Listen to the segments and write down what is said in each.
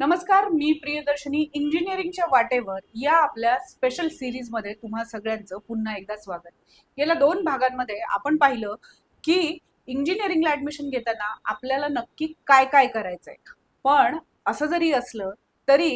नमस्कार मी प्रियदर्शनी इंजिनिअरिंगच्या वाटेवर या आपल्या स्पेशल सिरीजमध्ये तुम्हा सगळ्यांचं पुन्हा एकदा स्वागत. गेल्या दोन भागांमध्ये आपण पाहिलं की इंजिनिअरिंगला ऍडमिशन घेताना आपल्याला नक्की काय काय करायचंय. पण असं जरी असलं तरी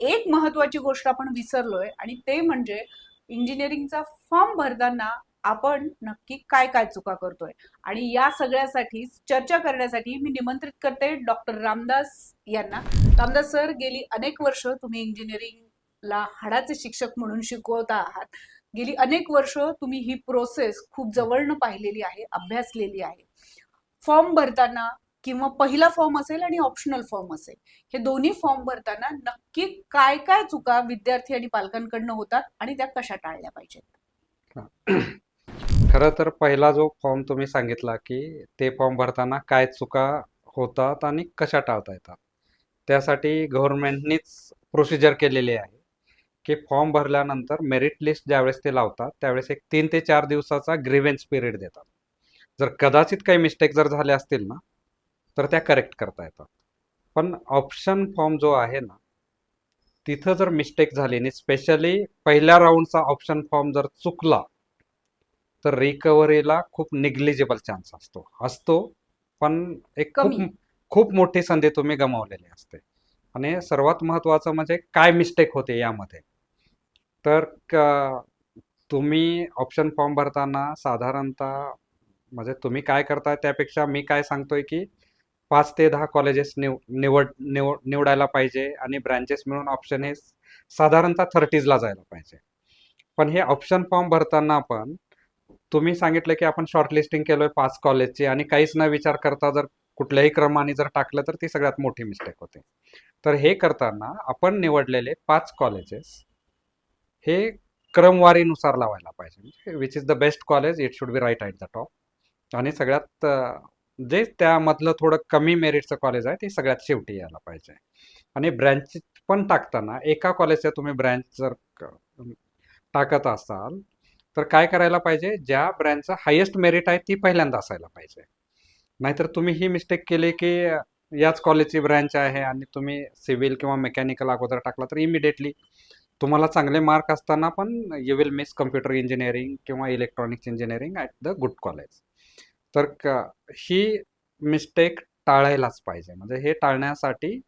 एक महत्वाची गोष्ट आपण विसरलोय आणि ते म्हणजे इंजिनिअरिंगचा फॉर्म भरताना आपण नक्की काय काय चुका करतोय. आणि या सगळ्यासाठी चर्चा करण्यासाठी मी निमंत्रित करते डॉक्टर रामदास यांना. रामदास सर गेली अनेक वर्ष तुम्ही इंजिनिअरिंगला हाडाचे शिक्षक म्हणून शिकवत आहात. गेली अनेक वर्ष तुम्ही ही प्रोसेस खूप जवळनं पाहिलेली आहे अभ्यासलेली आहे. फॉर्म भरताना किंवा पहिला फॉर्म असेल आणि ऑप्शनल फॉर्म असेल हे दोन्ही फॉर्म भरताना नक्की काय काय चुका विद्यार्थी आणि पालकांकडनं होतात आणि त्या कशा टाळल्या पाहिजेत? खरं तर पहिला जो फॉर्म तुम्ही सांगितला की ते फॉर्म भरताना काय चुका होतात आणि कशा टाळता येतात. त्यासाठी गव्हर्नमेंटनीच प्रोसिजर केलेली आहे की फॉर्म भरल्यानंतर मेरिट लिस्ट ज्यावेळेस ते लावतात त्यावेळेस एक तीन ते चार दिवसाचा ग्रीव्हन्स पिरियड देतात. जर कदाचित काही मिस्टेक जर झाले असतील ना तर त्या करेक्ट करता येतात. पण ऑप्शन फॉर्म जो आहे ना तिथं जर मिस्टेक झाली आणि स्पेशली पहिल्या राऊंडचा ऑप्शन फॉर्म जर चुकला तर रिकव्हरीला खूप निग्लिजिबल चान्स असतो. असतो पण एक खूप मोठी संधी तुम्ही गमावलेली असते. आणि सर्वात महत्त्वाचं म्हणजे काय मिस्टेक होते यामध्ये? तर तुम्ही ऑप्शन फॉर्म भरताना साधारणतः म्हणजे तुम्ही काय करताय त्यापेक्षा मी काय सांगतोय की पाच ते दहा कॉलेजेस निव निवड निव निवडायला पाहिजे आणि ब्रँचेस मिळून ऑप्शन हे साधारणतः थर्टीजला जायला पाहिजे. पण हे ऑप्शन फॉर्म भरताना पण तुम्ही सांगितलं की आपण शॉर्टलिस्टिंग केलोय पाच कॉलेजची आणि काहीच न विचार करता जर कुठल्याही क्रमाने जर टाकलं तर ती सगळ्यात मोठी मिस्टेक होते. तर हे करताना आपण निवडलेले पाच कॉलेजेस हे क्रमवारीनुसार लावायला पाहिजे. म्हणजे which is the best college it should be right at the top आणि सगळ्यात जे त्यामधलं थोडं कमी मेरिटचं कॉलेज आहे ते सगळ्यात शेवटी यायला पाहिजे. आणि ब्रँच पण टाकताना एका कॉलेजच्या तुम्ही ब्रँच जर टाकत असाल तर काय करायला पाहिजे? ज्या ब्रँडचा हायेस्ट मेरिट आहे ती पहिल्यांदा असायला पाहिजे. नाहीतर तुम्ही ही मिस्टेक केली की याच कॉलेजची ब्रँच आहे आणि तुम्ही सिव्हिल किंवा मेकॅनिकल अगोदर टाकला तर इमिडिएटली तुम्हाला चांगले मार्क असताना पण you will miss computer engineering किंवा electronics engineering at the good college तर क ही मिस्टेक टाळायलाच पाहिजे. म्हणजे हे टाळण्यासाठी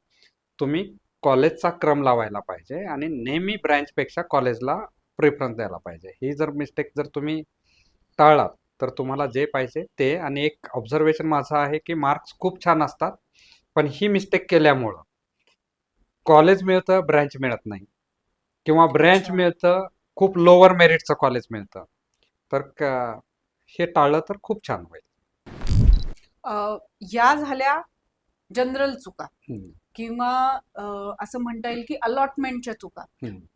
तुम्ही कॉलेजचा क्रम लावायला पाहिजे आणि नेहमी ब्रँचपेक्षा कॉलेजला प्रेफरन्स द्यायला पाहिजे ही जर मिस्टेक जर तुम्ही टाळलात तर तुम्हाला जे पाहिजे ते आणि एक ऑब्झर्वेशन माझं आहे की मार्क्स खूप छान असतात पण ही मिस्टेक केल्यामुळं कॉलेज मिळतं ब्रँच मिळत नाही किंवा ब्रँच. मिळतं खूप लोअर मेरिटचं कॉलेज मिळतं तर हे टाळलं तर खूप छान होईल या झाल्या जनरल चुका. किंवा असं म्हणता येईल की अलॉटमेंटच्या चुका.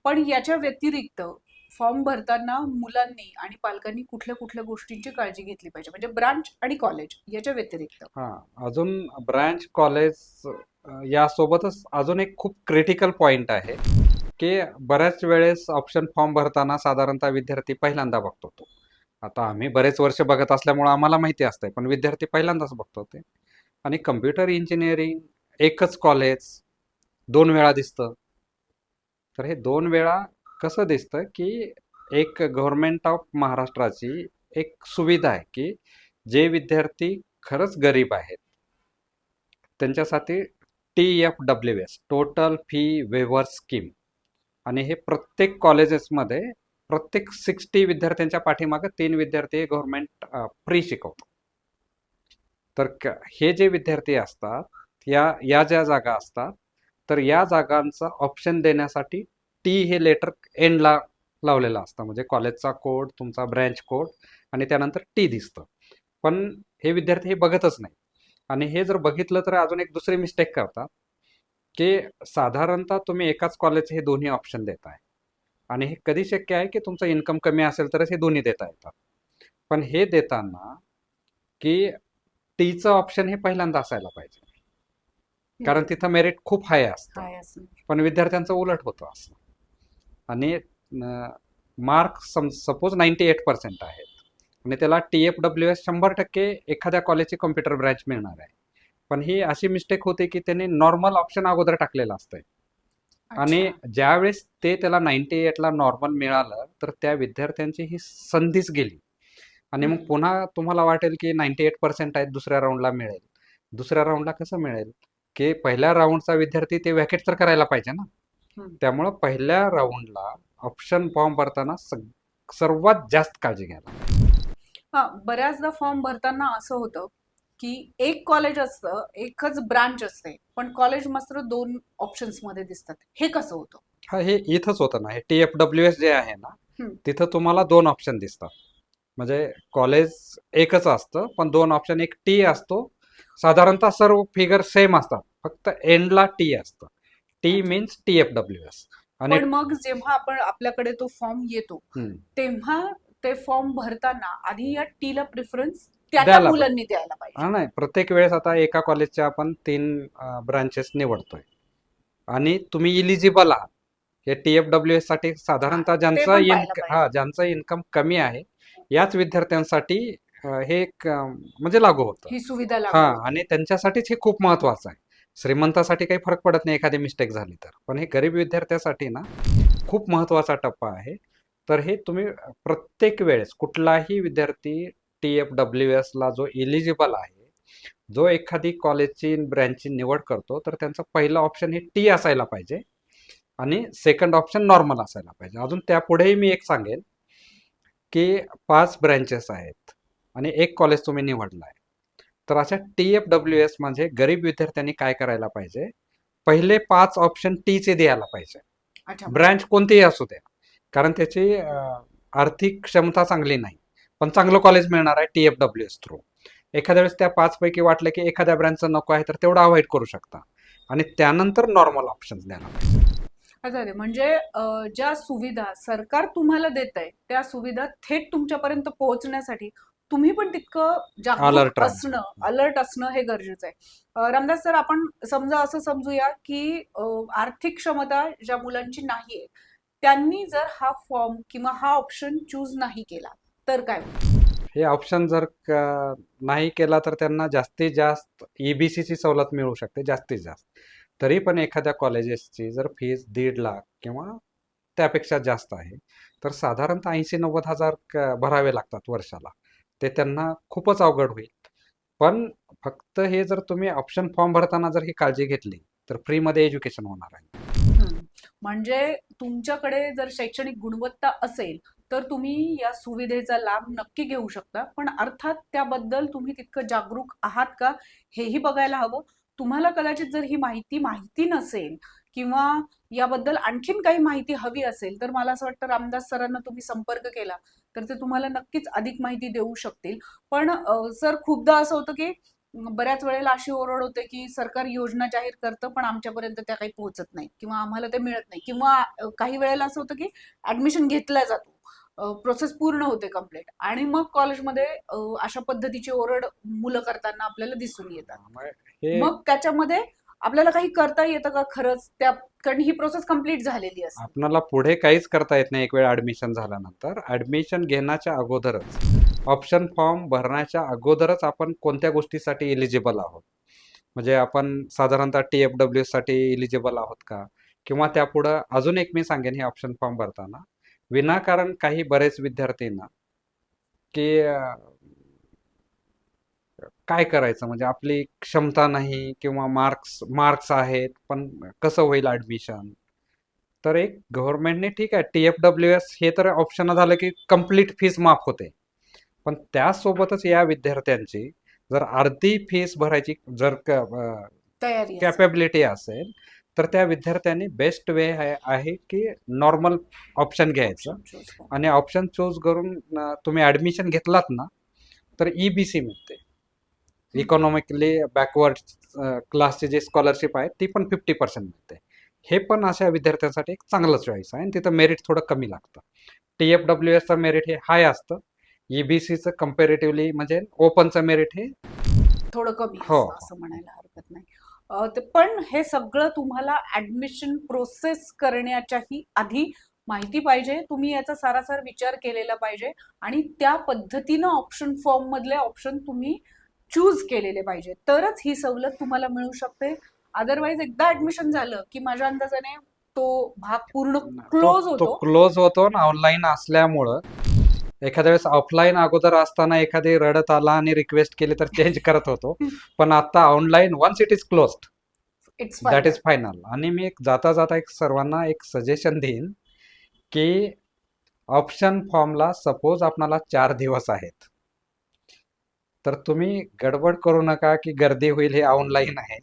पण याच्या व्यतिरिक्त फॉर्म भरताना मुलांनी आणि पालकांनी कुठल्या कुठल्या गोष्टींची काळजी घेतली पाहिजे? म्हणजे ब्रांच आणि कॉलेज याच्या व्यतिरिक्त. हा अजून ब्रांच कॉलेज यासोबतच अजून एक खूप क्रिटिकल पॉइंट आहे की बऱ्याच वेळेस ऑप्शन फॉर्म भरताना साधारणतः विद्यार्थी पहिल्यांदा बघतो तो. आता आम्ही बरेच वर्ष बघत असल्यामुळे आम्हाला माहिती असतंय पण विद्यार्थी पहिल्यांदाच बघतो ते. आणि कम्प्युटर इंजिनिअरिंग एकच कॉलेज दोन वेळा दिसतं. तर हे दोन वेळा कसं दिसतं की एक गव्हर्नमेंट ऑफ महाराष्ट्राची एक सुविधा आहे की जे विद्यार्थी खरंच गरीब आहेत. त्यांच्यासाठी T F W S total fee waiver scheme आणि हे प्रत्येक कॉलेजेसमध्ये प्रत्येक सिक्स्टी विद्यार्थ्यांच्या पाठीमागं तीन विद्यार्थी गव्हर्नमेंट फ्री शिकवतो तर हे जे विद्यार्थी असतात या या ज्या जागा असतात तर या जागांचा ऑप्शन देण्यासाठी टी हे लेटर एंडला लावलेलं असतं. म्हणजे कॉलेजचा कोड तुमचा ब्रँच कोड आणि त्यानंतर टी दिसतं. पण हे विद्यार्थी हे बघतच नाही. आणि हे जर बघितलं तर अजून एक दुसरी मिस्टेक करतात की साधारणतः तुम्ही एकाच कॉलेजचे हे दोन्ही ऑप्शन देत आहे आणि हे कधी शक्य आहे की तुमचं इन्कम कमी असेल तरच हे दोन्ही देता येतात. पण हे देताना की टीचं ऑप्शन हे पहिल्यांदा असायला पाहिजे. कारण तिथं मेरिट खूप हाय असतं. पण विद्यार्थ्यांचं उलट होतं असं. आणि mark some suppose ninety eight percent आहेत आणि त्याला टी एफ डब्ल्यू एस शंभर टक्के एखाद्या कॉलेजची कॉम्प्युटर ब्रँच मिळणार आहे पण ही अशी मिस्टेक होते की त्यांनी नॉर्मल ऑप्शन अगोदर टाकलेलं असतंय आणि. ज्यावेळेस ते त्याला नाईन्टी एटला नॉर्मल मिळालं तर त्या विद्यार्थ्यांची ही संधीच गेली आणि मग. पुन्हा तुम्हाला वाटेल की नाईन्टी एट पर्सेंट आहेत दुसऱ्या राऊंडला मिळेल दुसऱ्या राऊंडला कसं मिळेल की पहिल्या राऊंडचा विद्यार्थी ते वॅकेट तर करायला पाहिजे ना. त्यामुळं पहिल्या राऊंडला ऑप्शन फॉर्म भरताना सर्वात जास्त काळजी घ्यायला हा बऱ्याचदा फॉर्म भरताना असं होतं की एक कॉलेज असतं एकच ब्रांच असते पण कॉलेज मात्र दोन ऑप्शन्समध्ये दिसतात. हे कसं होतं? हा हे इथंच होतं ना. हे टी एफ डब्ल्यू एस जे आहे ना. तिथं तुम्हाला दोन ऑप्शन दिसतात. म्हणजे कॉलेज एकच असतं पण दोन ऑप्शन एक टी असतो. साधारणतः सर्व फिगर सेम असतात. फक्त एंडला टी असतं. T means T F W S आणि पण मग जेव्हा आपण आपल्याकडे तो फॉर्म येतो. तेव्हा ते फॉर्म भरताना आधी या टीला प्रिफरन्स त्या द्यायला मुलांनी द्यायला पाहिजे. हा नाही प्रत्येक वेळेस आता एका कॉलेजच्या आपण तीन ब्रांचेस निवडतोय. आणि तुम्ही इलिजिबल आहात. हे टी एफ डब्ल्यू एससाठी साधारणतः ज्यांचं पण पाहायला इन्क पाहिजे. हा ज्यांचं इन्कम कमी आहे याच विद्यार्थ्यांसाठी अं, हे एक अं, म्हणजे लागू होतं. ही सुविधा हा आणि त्यांच्यासाठीच हे खूप महत्वाचं आहे. श्रीमंतासाठी काही फरक पडत नाही एखादी मिस्टेक झाली तर. पण हे गरीब विद्यार्थ्यासाठी ना खूप महत्त्वाचा टप्पा आहे. तर हे तुम्ही प्रत्येक वेळेस कुठलाही विद्यार्थी टी एफ डब्ल्यू एसला जो इलिजिबल आहे जो एखादी कॉलेजची ब्रँचची निवड करतो तर त्यांचं पहिलं ऑप्शन हे टी असायला पाहिजे. आणि सेकंड ऑप्शन नॉर्मल असायला पाहिजे. अजून त्यापुढेही मी एक सांगेन की पाच ब्रँचेस आहेत आणि एक कॉलेज तुम्ही निवडला आहे तर अशा टी एफ डब्ल्यू एस म्हणजे गरीब विद्यार्थ्यांनी काय करायला पाहिजे? पहिले पाच ऑप्शन टीचे द्यायला पाहिजे. अच्छा. ब्रँच कोणतीही असू द्या कारण त्याची आर्थिक क्षमता चांगली नाही. पण चांगलं कॉलेज मिळणार आहे T F W S through एखाद्या वेळेस त्या पाच पैकी वाटलं की एखाद्या ब्रँचचं नको आहे तर तेवढं अवॉइड करू शकता. आणि त्यानंतर नॉर्मल ऑप्शन द्यायला पाहिजे. म्हणजे ज्या सुविधा सरकार तुम्हाला देत आहे त्या सुविधा थेट तुमच्यापर्यंत पोहोचण्यासाठी तुम्ही पण तितकं जागरूक. असणं अलर्ट असणं हे गरजेचं आहे रामदास सर आपण समजा असं समजूया की आर्थिक क्षमता ज्या मुलांची नाहीये त्यांनी जर हा फॉर्म किंवा हा ऑप्शन चूज नाही केला तर काय? हे ऑप्शन जर नाही केला तर त्यांना जास्तीत जास्त ईबीसीची सवलत मिळू शकते जास्तीत जास्त तरी पण एखाद्या कॉलेजेसची जर फीज दीड लाख किंवा त्यापेक्षा जास्त आहे तर साधारणतः ऐंशी नव्वद हजार भरावे लागतात वर्षाला ते त्यांना खूपच अवघड होईल. पण फक्त हे जर तुम्ही ऑप्शन फॉर्म भरताना जर ही काळजी घेतली तर फ्रीमध्ये एज्युकेशन होणार आहे. म्हणजे तुमच्याकडे जर शैक्षणिक गुणवत्ता असेल तर तुम्ही या सुविधेचा लाभ नक्की घेऊ शकता. पण अर्थात त्याबद्दल तुम्ही तितकं जागरूक आहात का हेही बघायला हवं. तुम्हाला कदाचित जर ही माहिती माहिती नसेल किंवा याबद्दल आणखीन काही माहिती हवी असेल तर मला असं वाटतं रामदास सरांना तुम्ही संपर्क केला. तर ते तुम्हाला नक्कीच अधिक माहिती देऊ शकतील. पण सर खूपदा असं होतं की बऱ्याच वेळेला अशी ओरड होते की सरकार योजना जाहीर करतं पण आमच्यापर्यंत त्या काही पोहोचत नाही किंवा आम्हाला ते मिळत नाही. किंवा काही वेळेला असं होतं की ऍडमिशन घेतला जातो. प्रोसेस पूर्ण होते कंप्लीट आणि मग कॉलेजमध्ये अशा पद्धतीची ओरड मुलं करताना आपल्याला दिसून येतात. मग त्याच्यामध्ये आपल्याला काही करता येतं का खरंच? त्या कारण ही प्रोसेस कंप्लीट झालेली असते. आपणाला पुढे काहीच करता येत नाही एक वेळ ऍडमिशन झाल्यानंतर. ऍडमिशन घेण्याच्या अगोदरच ऑप्शन फॉर्म भरण्याच्या अगोदरच आपण कोणत्या गोष्टीसाठी एलिजिबल आहोत? म्हणजे आपण साधारणतः टी एफ डब्ल्यू साठी एलिजिबल आहोत का? किंवा त्यापुढं अजून एक मी सांगेन हे ऑप्शन फॉर्म भरताना. विनाकारण काही बरेच विद्यार्थ्यांना की काय करायचं? म्हणजे आपली क्षमता नाही किंवा मार्क्स मार्क्स आहेत पण कसं होईल ऍडमिशन तर एक गव्हर्नमेंटने ठीक आहे टी एफ डब्ल्यू एस हे तर ऑप्शन झालं की कंप्लीट फीस माफ होते. पण त्यासोबतच या विद्यार्थ्यांची जर अर्धी फीस भरायची जर. कॅपेबिलिटी असेल. तर त्या विद्यार्थ्यांनी बेस्ट वे आहे की नॉर्मल ऑप्शन घ्यायचं. आणि ऑप्शन चूज करून तुम्ही ऍडमिशन घेतलात ना तर ईबीसी मिळते. इकॉनॉमिकली बॅकवर्ड क्लासची जी स्कॉलरशिप आहे ती पण फिफ्टी पर्सेंट मिळते. हे पण अशा विद्यार्थ्यांसाठी एक चांगलं चॉईस आहे. आणि तिथं मेरिट थोडं कमी लागतं. टी एफ डब्ल्यू एसचं मेरिट हे हाय असतं. E ईबीसीचं कम्पॅरेटिव्हली म्हणजे ओपनचं मेरिट हे थोडं कमी हो. असतं असं म्हणायला हरकत नाही. अं, ते- पण हे सगळं तुम्हाला ऍडमिशन प्रोसेस करण्याच्याही आधी माहिती पाहिजे. तुम्ही याचा सारासार विचार केलेला पाहिजे. आणि त्या पद्धतीनं ऑप्शन फॉर्म मधले ऑप्शन तुम्ही चूज केलेले पाहिजे. तरच ही सवलत तुम्हाला मिळू शकते. अदरवाईज एकदा ऍडमिशन झालं की माझ्या अंदाजाने तो भाग पूर्ण क्लोज होतो. क्लोज होतो ना ऑनलाईन असल्यामुळं एखाद्या वेळेस ऑफलाईन अगोदर असताना एखादी रडत आला आणि रिक्वेस्ट केली तर चेंज करत होतो. पण आता online once it is closed it's that is final आणि मी एक जाता जाता एक सर्वांना एक सजेशन देईन की ऑप्शन फॉर्मला सपोज आपणाला चार दिवस आहेत. तर तुम्ही गडबड करू नका की गर्दी होईल हे ऑनलाईन आहे.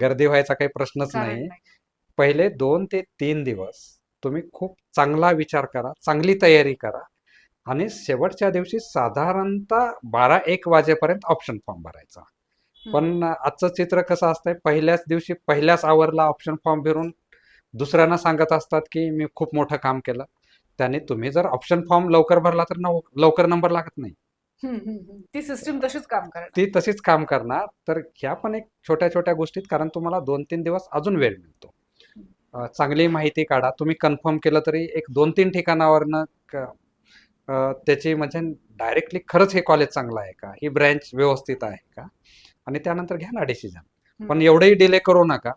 गर्दी व्हायचा काही प्रश्नच नाही. पहिले दोन ते तीन दिवस तुम्ही खूप चांगला विचार करा चांगली तयारी करा आणि शेवटच्या दिवशी साधारणतः बारा एक वाजेपर्यंत ऑप्शन फॉर्म भरायचा. पण आजचं चित्र कसं असतंय पहिल्याच दिवशी पहिल्याच आवरला ऑप्शन फॉर्म भरून दुसऱ्यांना सांगत असतात की मी खूप मोठं काम केलं. त्याने तुम्ही जर ऑप्शन फॉर्म लवकर भरला तर लवकर नंबर लागत नाही. ती सिस्टीम तशीच काम करणार. ती तशीच काम करणार. तर ह्या पण एक छोट्या छोट्या गोष्टीत कारण तुम्हाला दोन तीन दिवस अजून वेळ मिळतो. अं, चांगली माहिती काढा. तुम्ही कन्फर्म केलं तरी एक दोन तीन ठिकाणावरनं क- अं, त्याची म्हणजे डायरेक्टली खरंच हे कॉलेज चांगलं आहे का? ही ब्रँच व्यवस्थित आहे का? आणि त्यानंतर घ्या ना डिसिजन पण एवढंही डिले करू नका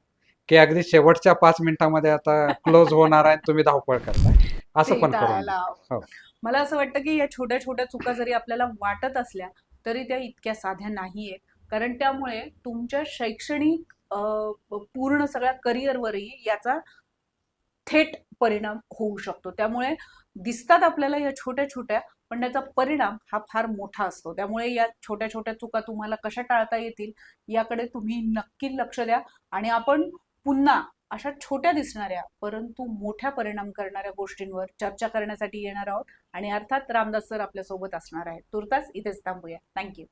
की अगदी शेवटच्या पाच मिनिटामध्ये आता क्लोज होणार आहे तुम्ही धावपळ करताय. असं ते पण करू टाळायला नका. हवं. हो. मला असं वाटतं की या छोट्या छोट्या चुका जरी आपल्याला वाटत असल्या तरी त्या इतक्या साध्या नाहीयेत. कारण त्यामुळे तुमच्या शैक्षणिक पूर्ण सगळ्या करिअरवरही याचा थेट परिणाम होऊ शकतो. त्यामुळे दिसतात आपल्याला या छोट्या छोट्या पण त्याचा परिणाम हा फार मोठा असतो. त्यामुळे या छोट्या छोट्या चुका तुम्हाला कशा टाळता येतील याकडे तुम्ही नक्की लक्ष द्या. आणि आपण पुन्हा अशा छोट्या दिसणाऱ्या परंतु मोठ्या परिणाम करणाऱ्या गोष्टींवर चर्चा करण्यासाठी येणार आहोत. आणि अर्थात रामदास सर आपल्यासोबत असणार आहेत. तुर्तास इथेच थांबूया. थँक्यू